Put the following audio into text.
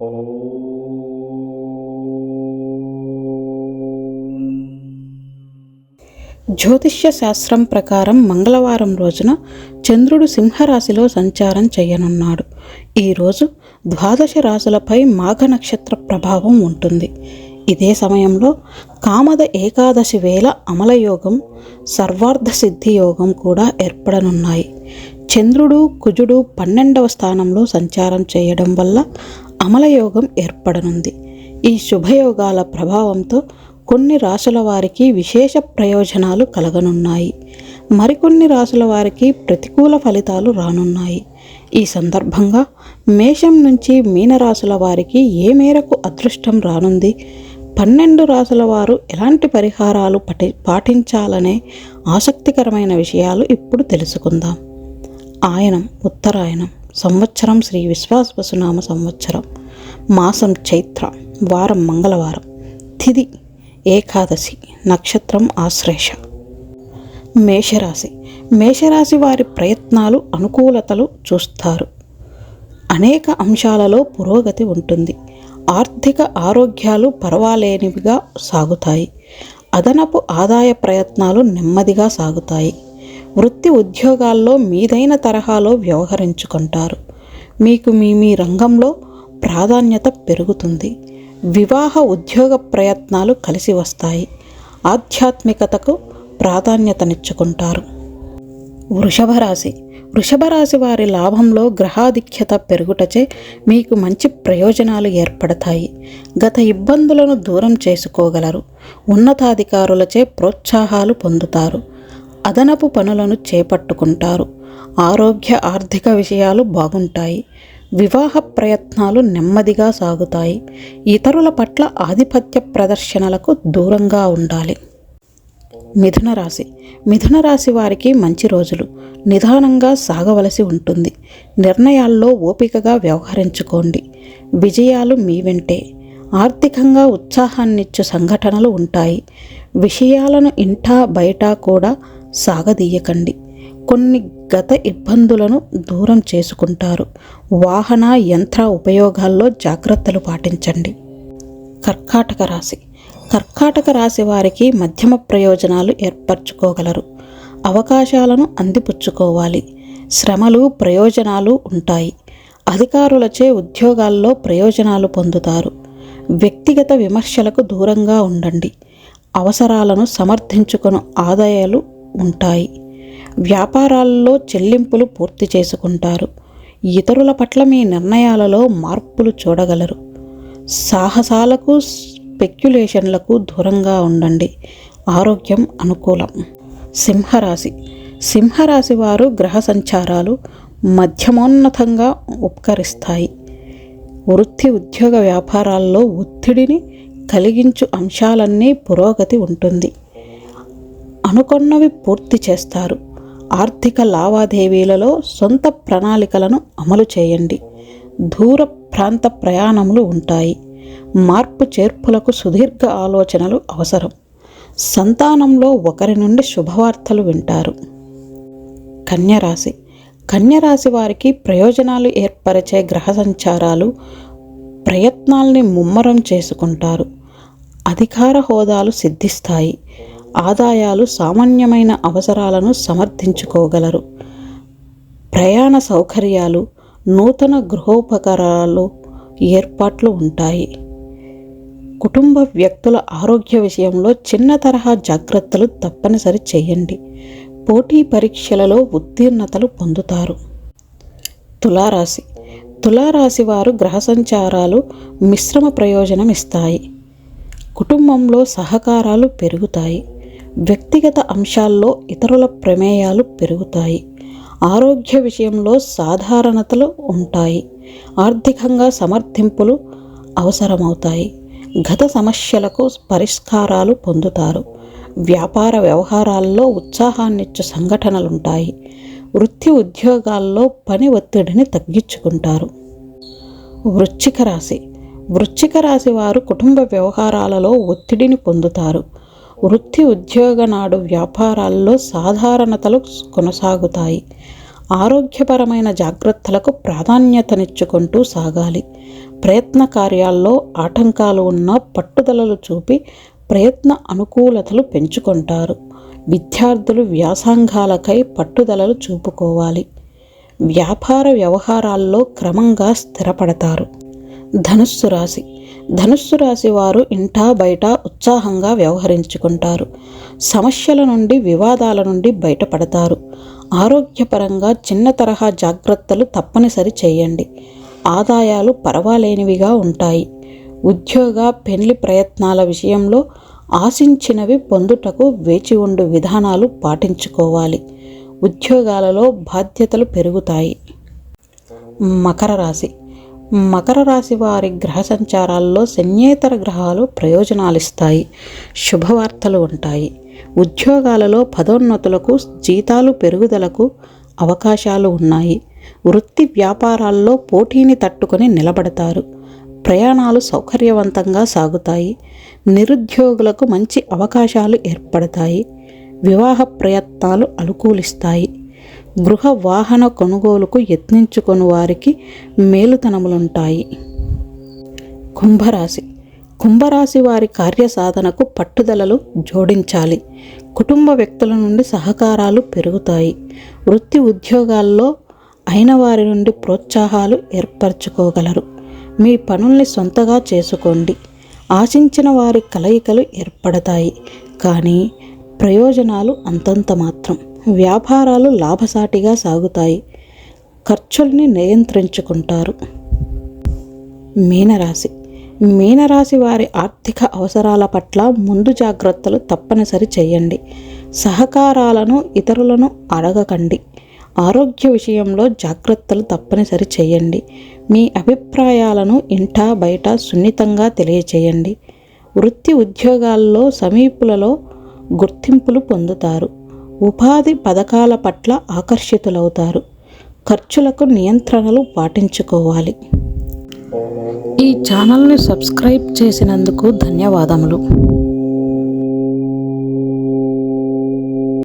జ్యోతిష్య శాస్త్రం ప్రకారం మంగళవారం రోజున చంద్రుడు సింహరాశిలో సంచారం చేయనున్నాడు. ఈరోజు ద్వాదశ రాశులపై మాఘ నక్షత్ర ప్రభావం ఉంటుంది. ఇదే సమయంలో కామద ఏకాదశి వేళ అమలయోగం సర్వార్థ సిద్ధి యోగం కూడా ఏర్పడనున్నాయి. చంద్రుడు కుజుడు పన్నెండవ స్థానంలో సంచారం చేయడం వల్ల అమలయోగం ఏర్పడనుంది. ఈ శుభయోగాల ప్రభావంతో కొన్ని రాసుల వారికి విశేష ప్రయోజనాలు కలగనున్నాయి. మరికొన్ని రాసుల వారికి ప్రతికూల ఫలితాలు రానున్నాయి. ఈ సందర్భంగా మేషం నుంచి మీనరాశుల వారికి ఏ మేరకు అదృష్టం రానుంది? పన్నెండు రాసుల వారు ఎలాంటి పరిహారాలు పటి పాటించాలనే ఆసక్తికరమైన విషయాలు ఇప్పుడు తెలుసుకుందాం. ఆయనం ఉత్తరాయణం. సంవత్సరం శ్రీ విశ్వాసవసునామ సంవత్సరం. మాసం చైత్ర. వారం మంగళవారం. తిది ఏకాదశి. నక్షత్రం ఆశ్లేష. మేషరాశి. మేషరాశి వారి ప్రయత్నాలు అనుకూలతలు చూస్తారు. అనేక అంశాలలో పురోగతి ఉంటుంది. ఆర్థిక ఆరోగ్యాలు పర్వాలేనివిగా సాగుతాయి. అదనపు ఆదాయ ప్రయత్నాలు నెమ్మదిగా సాగుతాయి. వృత్తి ఉద్యోగాల్లో మీదైన తరహాలో వ్యవహరించుకుంటారు. మీకు మీ మీ రంగంలో ప్రాధాన్యత పెరుగుతుంది. వివాహ ఉద్యోగ ప్రయత్నాలు కలిసి వస్తాయి. ఆధ్యాత్మికతకు ప్రాధాన్యతనిచ్చుకుంటారు. వృషభ రాశి. వృషభ రాశి వారి లాభంలో గ్రహాధిక్యత పెరుగుటచే మీకు మంచి ప్రయోజనాలు ఏర్పడతాయి. గత ఇబ్బందులను దూరం చేసుకోగలరు. ఉన్నతాధికారులచే ప్రోత్సాహాలు పొందుతారు. అదనపు పనులను చేపట్టుకుంటారు. ఆరోగ్య ఆర్థిక విషయాలు బాగుంటాయి. వివాహ ప్రయత్నాలు నెమ్మదిగా సాగుతాయి. ఇతరుల పట్ల ఆధిపత్య ప్రదర్శనలకు దూరంగా ఉండాలి. మిథున రాశి. మిథున రాశి వారికి మంచి రోజులు. నిదానంగా సాగవలసి ఉంటుంది. నిర్ణయాల్లో ఓపికగా వ్యవహరించుకోండి. విజయాలు మీ వెంటే. ఆర్థికంగా ఉత్సాహాన్నిచ్చు సంఘటనలు ఉంటాయి. విషయాలను ఇంటా బయట కూడా సాగదీయకండి. కొన్ని గత ఇబ్బందులను దూరం చేసుకుంటారు. వాహన యంత్ర ఉపయోగాల్లో జాగ్రత్తలు పాటించండి. కర్కాటక రాశి. కర్కాటక రాశి వారికి మధ్యమ ప్రయోజనాలు ఏర్పరచుకోగలరు. అవకాశాలను అందిపుచ్చుకోవాలి. శ్రమలు ప్రయోజనాలు ఉంటాయి. అధికారులచే ఉద్యోగాల్లో ప్రయోజనాలు పొందుతారు. వ్యక్తిగత విమర్శలకు దూరంగా ఉండండి. అవసరాలను సమర్థించుకుని ఆదాయాలు ఉంటాయి. వ్యాపారాల్లో చెల్లింపులు పూర్తి చేసుకుంటారు. ఇతరుల పట్ల మీ నిర్ణయాలలో మార్పులు చూడగలరు. సాహసాలకు స్పెక్యులేషన్లకు దూరంగా ఉండండి. ఆరోగ్యం అనుకూలం. సింహరాశి. సింహరాశి వారు గ్రహ సంచారాలు మధ్యమోన్నతంగా ఉపకరిస్తాయి. వృత్తి ఉద్యోగ వ్యాపారాల్లో ఒత్తిడిని కలిగించు అంశాలన్నీ పురోగతి ఉంటుంది. అనుకొన్నవి పూర్తి చేస్తారు. ఆర్థిక లావాదేవీలలో సొంత ప్రణాళికలను అమలు చేయండి. దూర ప్రాంత ప్రయాణములు ఉంటాయి. మార్పు చేర్పులకు సుదీర్ఘ ఆలోచనలు అవసరం. సంతానంలో ఒకరి నుండి శుభవార్తలు వింటారు. కన్యరాశి. కన్యరాశి వారికి ప్రయోజనాలు ఏర్పరిచే గ్రహ సంచారాలు ప్రయత్నాల్ని ముమ్మరం చేసుకుంటారు. అధికార హోదాలు సిద్ధిస్తాయి. ఆదాయాలు సామాన్యమైన అవసరాలను సమర్థించుకోగలరు. ప్రయాణ సౌకర్యాలు నూతన గృహోపకరాలు ఏర్పాట్లు ఉంటాయి. కుటుంబ వ్యక్తుల ఆరోగ్య విషయంలో చిన్న తరహా జాగ్రత్తలు తప్పనిసరి చేయండి. పోటీ పరీక్షలలో ఉత్తీర్ణతలు పొందుతారు. తులారాశి. తులారాశి వారు గ్రహ సంచారాలు మిశ్రమ ప్రయోజనం ఇస్తాయి. కుటుంబంలో సహకారాలు పెరుగుతాయి. వ్యక్తిగత అంశాల్లో ఇతరుల ప్రమేయాలు పెరుగుతాయి. ఆరోగ్య విషయంలో సాధారణతలు ఉంటాయి. ఆర్థికంగా సమర్థింపులు అవసరమవుతాయి. గత సమస్యలకు పరిష్కారాలు పొందుతారు. వ్యాపార వ్యవహారాల్లో ఉత్సాహాన్నిచ్చే సంఘటనలుంటాయి. వృత్తి ఉద్యోగాల్లో పని ఒత్తిడిని తగ్గించుకుంటారు. వృశ్చిక రాశి. వృశ్చిక రాశి వారు కుటుంబ వ్యవహారాలలో ఒత్తిడిని పొందుతారు. వృత్తి ఉద్యోగ నాడు వ్యాపారాల్లో సాధారణతలు కొనసాగుతాయి. ఆరోగ్యపరమైన జాగ్రత్తలకు ప్రాధాన్యతనిచ్చుకుంటూ సాగాలి. ప్రయత్న కార్యాల్లో ఆటంకాలు ఉన్న పట్టుదలలు చూపి ప్రయత్న అనుకూలతలు పెంచుకుంటారు. విద్యార్థులు వ్యాసంగాలకై పట్టుదలలు చూపుకోవాలి. వ్యాపార వ్యవహారాల్లో క్రమంగా స్థిరపడతారు. ధనుస్సు రాశి. ధనుస్సు రాశి వారు ఇంటా బయట ఉత్సాహంగా వ్యవహరించుకుంటారు. సమస్యల నుండి వివాదాల నుండి బయటపడతారు. ఆరోగ్యపరంగా చిన్న తరహా జాగ్రత్తలు తప్పనిసరి చేయండి. ఆదాయాలు పర్వాలేనివిగా ఉంటాయి. ఉద్యోగ పెళ్ళి ప్రయత్నాల విషయంలో ఆశించినవి పొందుటకు వేచి ఉండు విధానాలు పాటించుకోవాలి. ఉద్యోగాలలో బాధ్యతలు పెరుగుతాయి. మకర రాశి. మకర రాశి వారి గ్రహ సంచారాల్లో శన్యేతర గ్రహాలు ప్రయోజనాలిస్తాయి. శుభవార్తలు ఉంటాయి. ఉద్యోగాలలో పదోన్నతులకు జీతాలు పెరుగుదలకు అవకాశాలు ఉన్నాయి. వృత్తి వ్యాపారాల్లో పోటీని తట్టుకొని నిలబడతారు. ప్రయాణాలు సౌకర్యవంతంగా సాగుతాయి. నిరుద్యోగులకు మంచి అవకాశాలు ఏర్పడతాయి. వివాహ ప్రయత్నాలు అనుకూలిస్తాయి. గృహ వాహన కొనుగోలుకు యత్నించుకొని వారికి మేలుతనములుంటాయి. కుంభరాశి. కుంభరాశి వారి కార్యసాధనకు పట్టుదలలు జోడించాలి. కుటుంబ వ్యక్తుల నుండి సహకారాలు పెరుగుతాయి. వృత్తి ఉద్యోగాల్లో అయిన వారి నుండి ప్రోత్సాహాలు ఏర్పరచుకోగలరు. మీ పనుల్ని సొంతగా చేసుకోండి. ఆశించిన వారి కలయికలు ఏర్పడతాయి. కానీ ప్రయోజనాలు అంతంత మాత్రం. వ్యాపారాలు లాభసాటిగా సాగుతాయి. ఖర్చుల్ని నియంత్రించుకుంటారు. మీనరాశి. మీనరాశి వారి ఆర్థిక అవసరాల పట్ల ముందు జాగ్రత్తలు తప్పనిసరి చేయండి. సహకారాలను ఇతరులను అడగకండి. ఆరోగ్య విషయంలో జాగ్రత్తలు తప్పనిసరి చేయండి. మీ అభిప్రాయాలను ఇంటా బయట సున్నితంగా తెలియచేయండి. వృత్తి ఉద్యోగాల్లో సమీపులలో గుర్తింపులు పొందుతారు. ఉపాధి పథకాల పట్ల ఆకర్షితులవుతారు. ఖర్చులకు నియంత్రణలు పాటించుకోవాలి. ఈ ఛానల్ని సబ్స్క్రైబ్ చేసినందుకు ధన్యవాదములు.